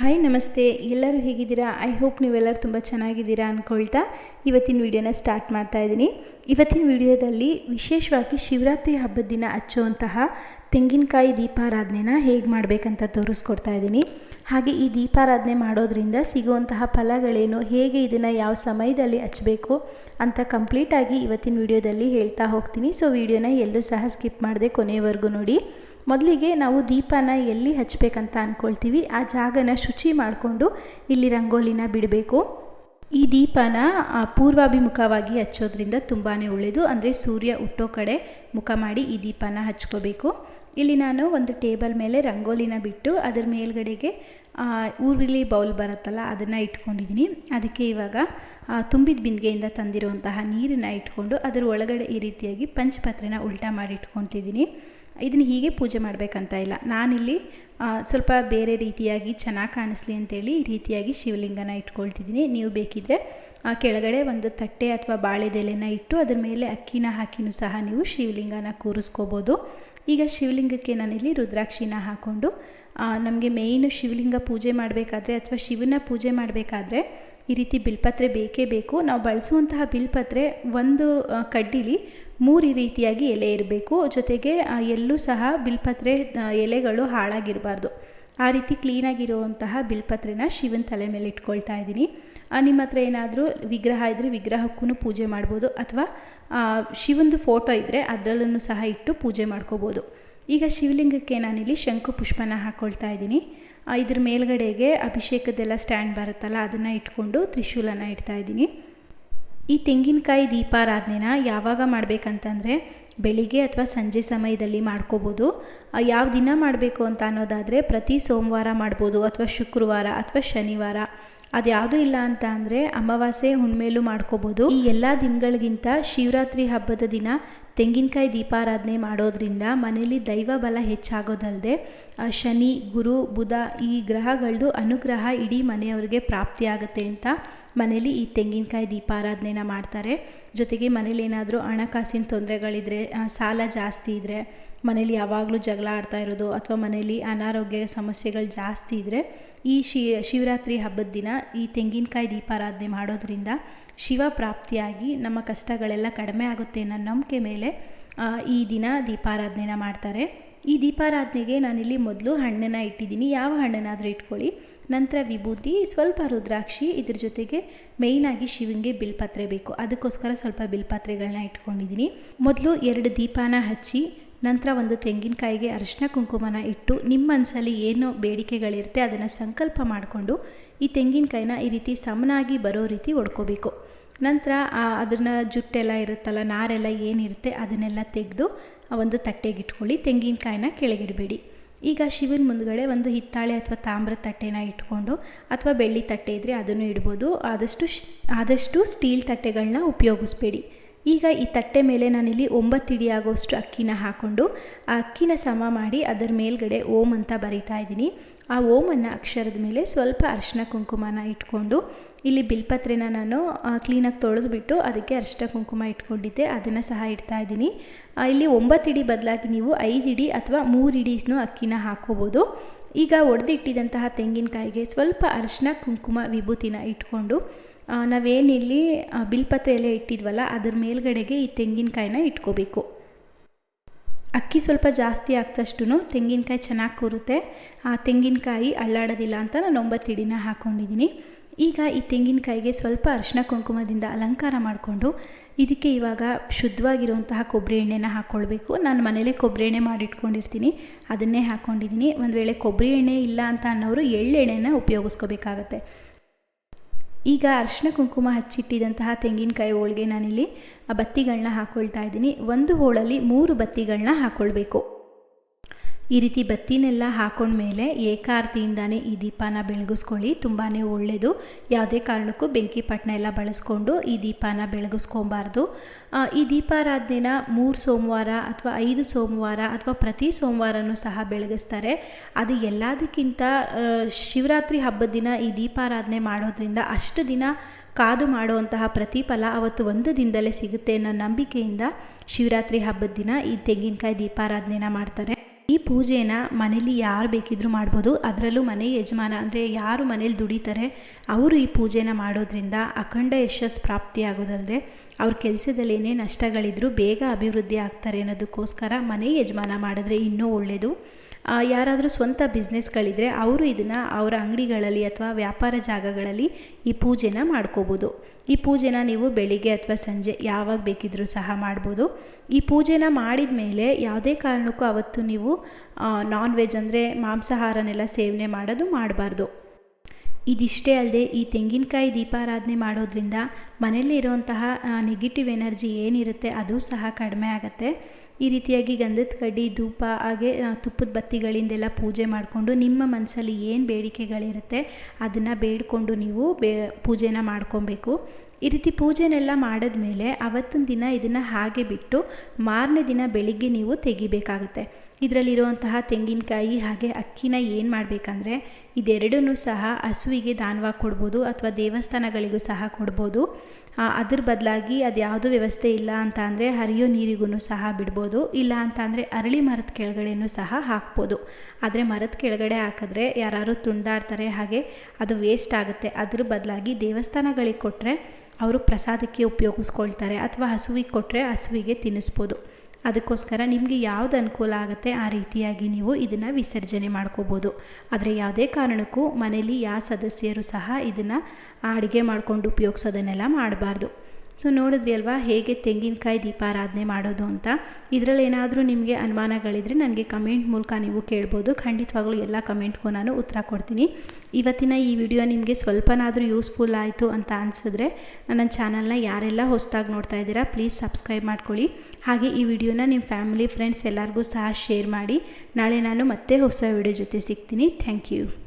Hi, ನಮಸ್ತೆ. ಎಲ್ಲರೂ ಹೇಗಿದ್ದೀರಾ? ಐ ಹೋಪ್ ನೀವೆಲ್ಲರೂ ತುಂಬ ಚೆನ್ನಾಗಿದ್ದೀರಾ ಅಂದ್ಕೊಳ್ತಾ ಇವತ್ತಿನ ವಿಡಿಯೋನ ಸ್ಟಾರ್ಟ್ ಮಾಡ್ತಾ ಇದ್ದೀನಿ. ಇವತ್ತಿನ ವಿಡಿಯೋದಲ್ಲಿ ವಿಶೇಷವಾಗಿ ಶಿವರಾತ್ರಿ ಹಬ್ಬದ ದಿನ ಹಚ್ಚುವಂತಹ ತೆಂಗಿನಕಾಯಿ ದೀಪಾರಾಧನೆನ ಹೇಗೆ ಮಾಡಬೇಕಂತ ತೋರಿಸ್ಕೊಡ್ತಾ ಇದ್ದೀನಿ. ಹಾಗೆ ಈ ದೀಪಾರಾಧನೆ ಮಾಡೋದ್ರಿಂದ ಸಿಗುವಂತಹ ಫಲಗಳೇನು, ಹೇಗೆ ಇದನ್ನು ಯಾವ ಸಮಯದಲ್ಲಿ ಹಚ್ಚಬೇಕು ಅಂತ ಕಂಪ್ಲೀಟಾಗಿ ಇವತ್ತಿನ ವಿಡಿಯೋದಲ್ಲಿ ಹೇಳ್ತಾ ಹೋಗ್ತೀನಿ. ಸೊ ವಿಡಿಯೋನ ಎಲ್ಲೂ ಸಹ ಸ್ಕಿಪ್ ಮಾಡದೆ ಕೊನೆಯವರೆಗೂ ನೋಡಿ. ಮೊದಲಿಗೆ ನಾವು ದೀಪನ ಎಲ್ಲಿ ಹಚ್ಚಬೇಕಂತ ಅಂದ್ಕೊಳ್ತೀವಿ ಆ ಜಾಗನ ಶುಚಿ ಮಾಡಿಕೊಂಡು ಇಲ್ಲಿ ರಂಗೋಲಿನ ಬಿಡಬೇಕು. ಈ ದೀಪನ ಪೂರ್ವಾಭಿಮುಖವಾಗಿ ಹಚ್ಚೋದ್ರಿಂದ ತುಂಬಾ ಒಳ್ಳೆಯದು ಅಂದರೆ ಸೂರ್ಯ ಹುಟ್ಟೋ ಕಡೆ ಮುಖ ಮಾಡಿ ಈ ದೀಪನ ಹಚ್ಕೋಬೇಕು. ಇಲ್ಲಿ ನಾನು ಒಂದು ಟೇಬಲ್ ಮೇಲೆ ರಂಗೋಲಿನ ಬಿಟ್ಟು ಅದರ ಮೇಲ್ಗಡೆಗೆ ಆ, ಊರ್ವಿಲಿ ಬೌಲ್ ಬರುತ್ತಲ್ಲ ಅದನ್ನು ಇಟ್ಕೊಂಡಿದ್ದೀನಿ. ಅದಕ್ಕೆ ಇವಾಗ ತುಂಬಿದ ಬಿಂದಿಗೆಯಿಂದ ತಂದಿರುವಂತಹ ನೀರನ್ನು ಇಟ್ಕೊಂಡು ಅದರ ಒಳಗಡೆ ಈ ರೀತಿಯಾಗಿ ಪಂಚಪಾತ್ರೆನ ಉಲ್ಟಾ ಮಾಡಿ ಇಟ್ಕೊತಿದ್ದೀನಿ. ಇದನ್ನು ಹೀಗೆ ಪೂಜೆ ಮಾಡಬೇಕಂತ ಇಲ್ಲ. ನಾನಿಲ್ಲಿ ಸ್ವಲ್ಪ ಬೇರೆ ರೀತಿಯಾಗಿ ಚೆನ್ನಾಗಿ ಕಾಣಿಸ್ಲಿ ಅಂತೇಳಿ ಈ ರೀತಿಯಾಗಿ ಶಿವಲಿಂಗನ ಇಟ್ಕೊಳ್ತಿದ್ದೀನಿ. ನೀವು ಬೇಕಿದ್ದರೆ ಆ, ಕೆಳಗಡೆ ಒಂದು ತಟ್ಟೆ ಅಥವಾ ಬಾಳೆದೆಲೆನ ಇಟ್ಟು ಅದರ ಮೇಲೆ ಅಕ್ಕಿನ ಹಾಕಿನೂ ಸಹ ನೀವು ಶಿವಲಿಂಗನ ಕೂರಿಸ್ಕೋಬೋದು. ಈಗ ಶಿವಲಿಂಗಕ್ಕೆ ನಾನಿಲ್ಲಿ ರುದ್ರಾಕ್ಷಿನ ಹಾಕ್ಕೊಂಡು ನಮಗೆ ಮೇಯ್ನು ಶಿವಲಿಂಗ ಪೂಜೆ ಮಾಡಬೇಕಾದ್ರೆ ಅಥವಾ ಶಿವನ ಪೂಜೆ ಮಾಡಬೇಕಾದ್ರೆ ಈ ರೀತಿ ಬಿಲ್ಪತ್ರೆ ಬೇಕೇ ಬೇಕು. ನಾವು ಬಳಸುವಂತಹ ಬಿಲ್ಪತ್ರೆ ಒಂದು ಕಡ್ಡಿಲಿ ಮೂರು ರೀತಿಯಾಗಿ ಎಲೆ ಇರಬೇಕು. ಜೊತೆಗೆ ಎಲ್ಲೂ ಸಹ ಬಿಲ್ಪತ್ರೆ ಎಲೆಗಳು ಹಾಳಾಗಿರಬಾರ್ದು. ಆ ರೀತಿ ಕ್ಲೀನಾಗಿರುವಂತಹ ಬಿಲ್ಪತ್ರೆನ ಶಿವನ ತಲೆ ಮೇಲೆ ಇಟ್ಕೊಳ್ತಾ ಇದ್ದೀನಿ. ನಿಮ್ಮ ಹತ್ರ ಏನಾದರೂ ವಿಗ್ರಹ ಇದ್ದರೆ ವಿಗ್ರಹಕ್ಕೂ ಪೂಜೆ ಮಾಡ್ಬೋದು. ಅಥವಾ ಶಿವಂದು ಫೋಟೋ ಇದ್ದರೆ ಅದರಲ್ಲೂ ಸಹ ಇಟ್ಟು ಪೂಜೆ ಮಾಡ್ಕೋಬೋದು. ಈಗ ಶಿವಲಿಂಗಕ್ಕೆ ನಾನಿಲ್ಲಿ ಶಂಕು ಪುಷ್ಪನ ಹಾಕ್ಕೊಳ್ತಾ ಇದ್ದೀನಿ. ಇದ್ರ ಮೇಲ್ಗಡೆಗೆ ಅಭಿಷೇಕದೆಲ್ಲ ಸ್ಟ್ಯಾಂಡ್ ಬರುತ್ತಲ್ಲ, ಅದನ್ನು ಇಟ್ಕೊಂಡು ತ್ರಿಶೂಲನ ಇಡ್ತಾ ಇದ್ದೀನಿ. ಈ ತೆಂಗಿನಕಾಯಿ ದೀಪಾರಾಧನೆನ ಯಾವಾಗ ಮಾಡಬೇಕಂತಂದರೆ ಬೆಳಿಗ್ಗೆ ಅಥವಾ ಸಂಜೆ ಸಮಯದಲ್ಲಿ ಮಾಡ್ಕೋಬೋದು. ಯಾವ ದಿನ ಮಾಡಬೇಕು ಅಂತ ಅನ್ನೋದಾದರೆ ಪ್ರತಿ ಸೋಮವಾರ ಮಾಡ್ಬೋದು, ಅಥವಾ ಶುಕ್ರವಾರ ಅಥವಾ ಶನಿವಾರ. ಅದ್ಯಾವುದು ಇಲ್ಲ ಅಂತ ಅಂದರೆ ಅಮಾವಾಸ್ಯೆ ಹುಣ್ಮೇಲೂ ಮಾಡ್ಕೋಬೋದು. ಈ ಎಲ್ಲ ದಿನಗಳಿಗಿಂತ ಶಿವರಾತ್ರಿ ಹಬ್ಬದ ದಿನ ತೆಂಗಿನಕಾಯಿ ದೀಪಾರಾಧನೆ ಮಾಡೋದ್ರಿಂದ ಮನೆಯಲ್ಲಿ ದೈವ ಬಲ ಹೆಚ್ಚಾಗೋದಲ್ಲದೆ ಶನಿ, ಗುರು, ಬುಧ ಈ ಗ್ರಹಗಳದ್ದು ಅನುಗ್ರಹ ಇಡೀ ಮನೆಯವರಿಗೆ ಪ್ರಾಪ್ತಿಯಾಗುತ್ತೆ ಅಂತ ಮನೇಲಿ ಈ ತೆಂಗಿನಕಾಯಿ ದೀಪಾರಾಧನೆನ ಮಾಡ್ತಾರೆ. ಜೊತೆಗೆ ಮನೇಲಿ ಏನಾದರೂ ಹಣಕಾಸಿನ ತೊಂದರೆಗಳಿದ್ರೆ ಸಾಲ ಜಾಸ್ತಿ ಇದ್ದರೆ ಮನೇಲಿ ಯಾವಾಗಲೂ ಜಗಳ ಆಡ್ತಾ ಇರೋದು ಅಥವಾ ಮನೇಲಿ ಅನಾರೋಗ್ಯ ಸಮಸ್ಯೆಗಳು ಜಾಸ್ತಿ ಇದ್ದರೆ ಈ ಶಿ, ಶಿವರಾತ್ರಿ ಹಬ್ಬದ ದಿನ ಈ ತೆಂಗಿನಕಾಯಿ ದೀಪಾರಾಧನೆ ಮಾಡೋದ್ರಿಂದ ಶಿವ ಪ್ರಾಪ್ತಿಯಾಗಿ ನಮ್ಮ ಕಷ್ಟಗಳೆಲ್ಲ ಕಡಿಮೆ ಆಗುತ್ತೆ ಅನ್ನೋ ನಂಬಿಕೆ ಮೇಲೆ ಈ ದಿನ ದೀಪಾರಾಧನೆನ ಮಾಡ್ತಾರೆ. ಈ ದೀಪಾರಾಧನೆಗೆ ನಾನಿಲ್ಲಿ ಮೊದಲು ಹಣ್ಣನ್ನು ಇಟ್ಟಿದ್ದೀನಿ. ಯಾವ ಹಣ್ಣನ್ನಾದರೂ ಇಟ್ಕೊಳ್ಳಿ. ನಂತರ ವಿಭೂತಿ, ಸ್ವಲ್ಪ ರುದ್ರಾಕ್ಷಿ, ಇದ್ರ ಜೊತೆಗೆ ಮೇಯ್ನಾಗಿ ಶಿವಂಗೆ ಬಿಲ್ಪತ್ರೆ ಬೇಕು. ಅದಕ್ಕೋಸ್ಕರ ಸ್ವಲ್ಪ ಬಿಲ್ಪತ್ರೆಗಳನ್ನ ಇಟ್ಕೊಂಡಿದ್ದೀನಿ ಮೊದಲು ಎರಡು ದೀಪಾನ ಹಚ್ಚಿ, ನಂತರ ಒಂದು ತೆಂಗಿನಕಾಯಿಗೆ ಅರಿಶಿನ ಕುಂಕುಮನ ಇಟ್ಟು ನಿಮ್ಮ ಮನಸ್ಸಲ್ಲಿ ಏನು ಬೇಡಿಕೆಗಳಿರುತ್ತೆ ಅದನ್ನು ಸಂಕಲ್ಪ ಮಾಡಿಕೊಂಡು ಈ ತೆಂಗಿನಕಾಯಿನ ಈ ರೀತಿ ಸಮನಾಗಿ ಬರೋ ರೀತಿ ಒಡ್ಕೋಬೇಕು. ನಂತರ ಅದನ್ನ ಜುಟ್ಟೆಲ್ಲ ಇರುತ್ತಲ್ಲ, ನಾರೆಲ್ಲ ಏನಿರುತ್ತೆ ಅದನ್ನೆಲ್ಲ ತೆಗೆದು ಒಂದು ತಟ್ಟೆಗೆ ಇಟ್ಕೊಳ್ಳಿ, ತೆಂಗಿನಕಾಯಿನ ಕೆಳಗಿಡಬೇಡಿ. ಈಗ ಶಿವನ ಮುಂದ್ಗಡೆ ಒಂದು ಹಿತ್ತಾಳೆ ಅಥವಾ ತಾಮ್ರ ತಟ್ಟೆನ ಇಟ್ಕೊಂಡು ಅಥವಾ ಬೆಳ್ಳಿ ತಟ್ಟೆ ಇದ್ದರೆ ಅದನ್ನು ಇಡ್ಬೋದು. ಆದಷ್ಟು ಆದಷ್ಟು ಸ್ಟೀಲ್ ತಟ್ಟೆಗಳನ್ನ ಉಪಯೋಗಿಸ್ಬೇಡಿ. ಈಗ ಈ ತಟ್ಟೆ ಮೇಲೆ ನಾನಿಲ್ಲಿ ಒಂಬತ್ತು ಇಡಿ ಆಗೋಷ್ಟು ಅಕ್ಕಿನ ಹಾಕ್ಕೊಂಡು ಆ ಅಕ್ಕಿನ ಸಮ ಮಾಡಿ ಅದರ ಮೇಲ್ಗಡೆ ಓಂ ಅಂತ ಬರಿತಾ ಇದ್ದೀನಿ. ಆ ಓಮನ್ನು ಅಕ್ಷರದ ಮೇಲೆ ಸ್ವಲ್ಪ ಅರಿಶಿನ ಕುಂಕುಮನ ಇಟ್ಕೊಂಡು ಇಲ್ಲಿ ಬಿಲ್ಪತ್ರೆನ ನಾನು ಕ್ಲೀನಾಗಿ ತೊಳೆದುಬಿಟ್ಟು ಅದಕ್ಕೆ ಅರಿಶಿನ ಕುಂಕುಮ ಇಟ್ಕೊಂಡಿದ್ದೆ. ಅದನ್ನು ಸಹ ಇಡ್ತಾ ಇದ್ದೀನಿ. ಇಲ್ಲಿ ಒಂಬತ್ತು ಇಡಿ ಬದಲಾಗಿ ನೀವು ಐದು ಇಡಿ ಅಥವಾ ಮೂರು ಇಡೀಸ್ನು ಅಕ್ಕಿನ ಹಾಕ್ಕೋಬೋದು ಈಗ ಒಡೆದಿಟ್ಟಿದಂತಹ ತೆಂಗಿನಕಾಯಿಗೆ ಸ್ವಲ್ಪ ಅರಿಶಿನ ಕುಂಕುಮ ವಿಭೂತಿನ ಇಟ್ಕೊಂಡು ನಾವೇನಿಲ್ಲಿ ಬಿಲ್ಪತ್ರೆ ಎಲೆ ಇಟ್ಟಿದ್ವಲ್ಲ, ಅದ್ರ ಮೇಲ್ಗಡೆಗೆ ಈ ತೆಂಗಿನಕಾಯಿನ ಇಟ್ಕೋಬೇಕು. ಅಕ್ಕಿ ಸ್ವಲ್ಪ ಜಾಸ್ತಿ ಆಗ್ತಷ್ಟು ತೆಂಗಿನಕಾಯಿ ಚೆನ್ನಾಗಿ ಕೂರುತ್ತೆ. ಆ ತೆಂಗಿನಕಾಯಿ ಅಳ್ಳಾಡೋದಿಲ್ಲ ಅಂತ ನಾನು ಒಂಬತ್ತು ಹಿಡಿನ ಹಾಕ್ಕೊಂಡಿದ್ದೀನಿ ಈಗ ಈ ತೆಂಗಿನಕಾಯಿಗೆ ಸ್ವಲ್ಪ ಅರಿಶಿನ ಕುಂಕುಮದಿಂದ ಅಲಂಕಾರ ಮಾಡಿಕೊಂಡು, ಇದಕ್ಕೆ ಇವಾಗ ಶುದ್ಧವಾಗಿರುವಂತಹ ಕೊಬ್ಬರಿ ಎಣ್ಣೆನ ಹಾಕ್ಕೊಳ್ಬೇಕು ನಾನು ಮನೇಲೇ ಕೊಬ್ಬರಿ ಎಣ್ಣೆ ಮಾಡಿಟ್ಕೊಂಡಿರ್ತೀನಿ. ಅದನ್ನೇ ಹಾಕ್ಕೊಂಡಿದ್ದೀನಿ ಒಂದು ವೇಳೆ ಕೊಬ್ಬರಿ ಎಣ್ಣೆ ಇಲ್ಲ ಅಂತ ಅನ್ನೋರು ಎಳ್ಳೆಣ್ಣೆನ ಉಪಯೋಗಿಸ್ಕೋಬೇಕಾಗತ್ತೆ. ಈಗ ಅರಿಶಿನ ಕುಂಕುಮ ಹಚ್ಚಿಟ್ಟಿದಂತಹ ತೆಂಗಿನಕಾಯಿ ಹೋಳಿಗೆ ನಾನಿಲ್ಲಿ ಆ ಬತ್ತಿಗಳನ್ನ ಹಾಕ್ಕೊಳ್ತಾ ಇದ್ದೀನಿ. ಒಂದು ಹೋಳಲ್ಲಿ ಮೂರು ಬತ್ತಿಗಳನ್ನ ಹಾಕ್ಕೊಳ್ಬೇಕು ಈ ರೀತಿ ಬತ್ತಿನೆಲ್ಲ ಹಾಕೊಂಡ್ಮೇಲೆ ಏಕಾರ್ತಿಯಿಂದಾನೇ ಈ ದೀಪನ ಬೆಳಗಿಸ್ಕೊಳ್ಳಿ. ತುಂಬಾ ಒಳ್ಳೆಯದು ಯಾವುದೇ ಕಾರಣಕ್ಕೂ ಬೆಂಕಿ ಪಟ್ಟಣ ಎಲ್ಲ ಬಳಸ್ಕೊಂಡು ಈ ದೀಪನ ಬೆಳಗಿಸ್ಕೊಬಾರ್ದು. ಈ ದೀಪಾರಾಧನೆನ ಮೂರು ಸೋಮವಾರ ಅಥವಾ ಐದು ಸೋಮವಾರ ಅಥವಾ ಪ್ರತಿ ಸೋಮವಾರನೂ ಸಹ ಬೆಳಗಿಸ್ತಾರೆ. ಅದು ಎಲ್ಲದಕ್ಕಿಂತ ಶಿವರಾತ್ರಿ ಹಬ್ಬದ ದಿನ ಈ ದೀಪಾರಾಧನೆ ಮಾಡೋದ್ರಿಂದ ಅಷ್ಟು ದಿನ ಕಾದು ಮಾಡುವಂತಹ ಪ್ರತಿಫಲ ಅವತ್ತು ಒಂದು ದಿನದಲ್ಲೇ ಸಿಗುತ್ತೆ ಅನ್ನೋ ನಂಬಿಕೆಯಿಂದ ಶಿವರಾತ್ರಿ ಹಬ್ಬದ ದಿನ ಈ ತೆಂಗಿನಕಾಯಿ ದೀಪಾರಾಧನೆನ ಮಾಡ್ತಾರೆ. ಈ ಪೂಜೆನ ಮನೇಲಿ ಯಾರು ಬೇಕಿದ್ರೂ ಮಾಡ್ಬೋದು. ಅದರಲ್ಲೂ ಮನೆ ಯಜಮಾನ ಅಂದರೆ ಯಾರು ಮನೇಲಿ ದುಡಿತಾರೆ, ಅವರು ಈ ಪೂಜೆನ ಮಾಡೋದ್ರಿಂದ ಅಖಂಡ ಯಶಸ್ಸು ಪ್ರಾಪ್ತಿಯಾಗೋದಲ್ಲದೆ ಅವ್ರ ಕೆಲಸದಲ್ಲಿ ಏನೇ ನಷ್ಟಗಳಿದ್ರೂ ಬೇಗ ಅಭಿವೃದ್ಧಿ ಆಗ್ತಾರೆ ಅನ್ನೋದಕ್ಕೋಸ್ಕರ ಮನೆ ಯಜಮಾನ ಮಾಡಿದ್ರೆ ಇನ್ನೂ ಒಳ್ಳೆಯದು ಯಾರಾದರೂ ಸ್ವಂತ ಬಿಸ್ನೆಸ್ಗಳಿದ್ರೆ ಅವರು ಇದನ್ನು ಅವರ ಅಂಗಡಿಗಳಲ್ಲಿ ಅಥವಾ ವ್ಯಾಪಾರ ಜಾಗಗಳಲ್ಲಿ ಈ ಪೂಜೆನ ಮಾಡ್ಕೋಬೋದು. ಈ ಪೂಜೆನ ನೀವು ಬೆಳಿಗ್ಗೆ ಅಥವಾ ಸಂಜೆ ಯಾವಾಗ ಬೇಕಿದ್ರೂ ಸಹ ಮಾಡ್ಬೋದು. ಈ ಪೂಜೆನ ಮಾಡಿದ ಮೇಲೆ ಯಾವುದೇ ಕಾರಣಕ್ಕೂ ಅವತ್ತು ನೀವು ನಾನ್ ವೆಜ್ ಅಂದರೆ ಮಾಂಸಾಹಾರನೆಲ್ಲ ಸೇವನೆ ಮಾಡೋದು ಮಾಡಬಾರ್ದು. ಇದಿಷ್ಟೇ ಅಲ್ಲದೆ ಈ ತೆಂಗಿನಕಾಯಿ ದೀಪಾರಾಧನೆ ಮಾಡೋದ್ರಿಂದ ಮನೆಯಲ್ಲಿ ಇರುವಂತಹ ನೆಗೆಟಿವ್ ಎನರ್ಜಿ ಏನಿರುತ್ತೆ ಅದು ಸಹ ಕಡಿಮೆ ಆಗುತ್ತೆ. ಈ ರೀತಿಯಾಗಿ ಗಂಧದ ಕಡ್ಡಿ ಧೂಪ, ಹಾಗೆ ತುಪ್ಪದ ಬತ್ತಿಗಳಿಂದೆಲ್ಲ ಪೂಜೆ ಮಾಡಿಕೊಂಡು ನಿಮ್ಮ ಮನಸ್ಸಲ್ಲಿ ಏನು ಬೇಡಿಕೆಗಳಿರುತ್ತೆ ಅದನ್ನು ಬೇಡಿಕೊಂಡು ನೀವು ಬೇ, ಪೂಜೆನ ಮಾಡ್ಕೊಬೇಕು. ಈ ರೀತಿ ಪೂಜೆನೆಲ್ಲ ಮಾಡಿದ್ಮೇಲೆ ಅವತ್ತಿನ ದಿನ ಇದನ್ನು ಹಾಗೆ ಬಿಟ್ಟು ಮಾರನೇ ದಿನ ಬೆಳಿಗ್ಗೆ ನೀವು ತೆಗಿಬೇಕಾಗುತ್ತೆ. ಇದರಲ್ಲಿರುವಂತಹ ತೆಂಗಿನಕಾಯಿ ಹಾಗೆ ಅಕ್ಕಿನ ಏನು ಮಾಡಬೇಕಂದ್ರೆ ಇದೆರಡೂ ಸಹ ಹಸುವಿಗೆ ದಾನವಾಗಿ ಕೊಡ್ಬೋದು ಅಥವಾ ದೇವಸ್ಥಾನಗಳಿಗೂ ಸಹ ಕೊಡ್ಬೋದು. ಅದ್ರ ಬದಲಾಗಿ ಅದು ಯಾವುದೂ ವ್ಯವಸ್ಥೆ ಇಲ್ಲ ಅಂತ ಅಂದರೆ ಹರಿಯೋ ನೀರಿಗೂ ಸಹ ಬಿಡ್ಬೋದು. ಇಲ್ಲ ಅಂತ ಅಂದರೆ ಅರಳಿ ಮರದ ಕೆಳಗಡೆನೂ ಸಹ ಹಾಕ್ಬೋದು. ಆದರೆ ಮರದ ಕೆಳಗಡೆ ಹಾಕಿದ್ರೆ ಯಾರು ತುಂಡಾಡ್ತಾರೆ, ಹಾಗೆ ಅದು ವೇಸ್ಟ್ ಆಗುತ್ತೆ. ಅದ್ರ ಬದಲಾಗಿ ದೇವಸ್ಥಾನಗಳಿಗೆ ಕೊಟ್ಟರೆ ಅವರು ಪ್ರಸಾದಕ್ಕೆ ಉಪಯೋಗಿಸ್ಕೊಳ್ತಾರೆ ಅಥವಾ ಹಸುವಿಗೆ ಕೊಟ್ಟರೆ ಹಸುವಿಗೆ ತಿನ್ನಿಸ್ಬೋದು. ಅದಕ್ಕೋಸ್ಕರ ನಿಮಗೆ ಯಾವ್ದು ಅನುಕೂಲ ಆಗುತ್ತೆ ಆ ರೀತಿಯಾಗಿ ನೀವು ಇದನ್ನು ವಿಸರ್ಜನೆ ಮಾಡ್ಕೋಬೋದು. ಆದರೆ ಯಾವುದೇ ಕಾರಣಕ್ಕೂ ಮನೇಲಿ ಯಾವ ಸದಸ್ಯರು ಸಹ ಇದನ್ನು ಅಡುಗೆ ಮಾಡಿಕೊಂಡು ಉಪಯೋಗಿಸೋದನ್ನೆಲ್ಲ ಮಾಡಬಾರ್ದು. ಸೊ ನೋಡಿದ್ರಿ ಅಲ್ವಾ? ಹೇಗೆ ತೆಂಗಿನಕಾಯಿ ದೀಪಾರಾಧನೆ ಮಾಡೋದು ಅಂತ? ಇದರಲ್ಲಿ ಏನಾದರೂ ನಿಮಗೆ ಅನುಮಾನಗಳಿದ್ರೆ ನನಗೆ ಕಮೆಂಟ್ ಮೂಲಕ ನೀವು ಕೇಳ್ಬೋದು. ಖಂಡಿತವಾಗ್ಲೂ ಎಲ್ಲ ಕಮೆಂಟ್ಗೂ ನಾನು ಉತ್ತರ ಕೊಡ್ತೀನಿ. ಇವತ್ತಿನ ಈ ವಿಡಿಯೋ ನಿಮಗೆ ಸ್ವಲ್ಪನಾದರೂ ಯೂಸ್ಫುಲ್ ಆಯಿತು ಅಂತ ಅನಿಸಿದ್ರೆ ನನ್ನ ಚಾನಲ್ನ ಯಾರೆಲ್ಲ ಹೊಸದಾಗಿ ನೋಡ್ತಾ ಇದ್ದೀರಾ, ಪ್ಲೀಸ್ ಸಬ್ಸ್ಕ್ರೈಬ್ ಮಾಡ್ಕೊಳ್ಳಿ. ಹಾಗೆ ಈ ವಿಡಿಯೋನ ನಿಮ್ಮ ಫ್ಯಾಮಿಲಿ, ಫ್ರೆಂಡ್ಸ್ ಎಲ್ಲರಿಗೂ ಸಹ ಶೇರ್ ಮಾಡಿ. ನಾಳೆ ನಾನು ಮತ್ತೆ ಹೊಸ ವಿಡಿಯೋ ಜೊತೆ ಸಿಗ್ತೀನಿ. Thank you.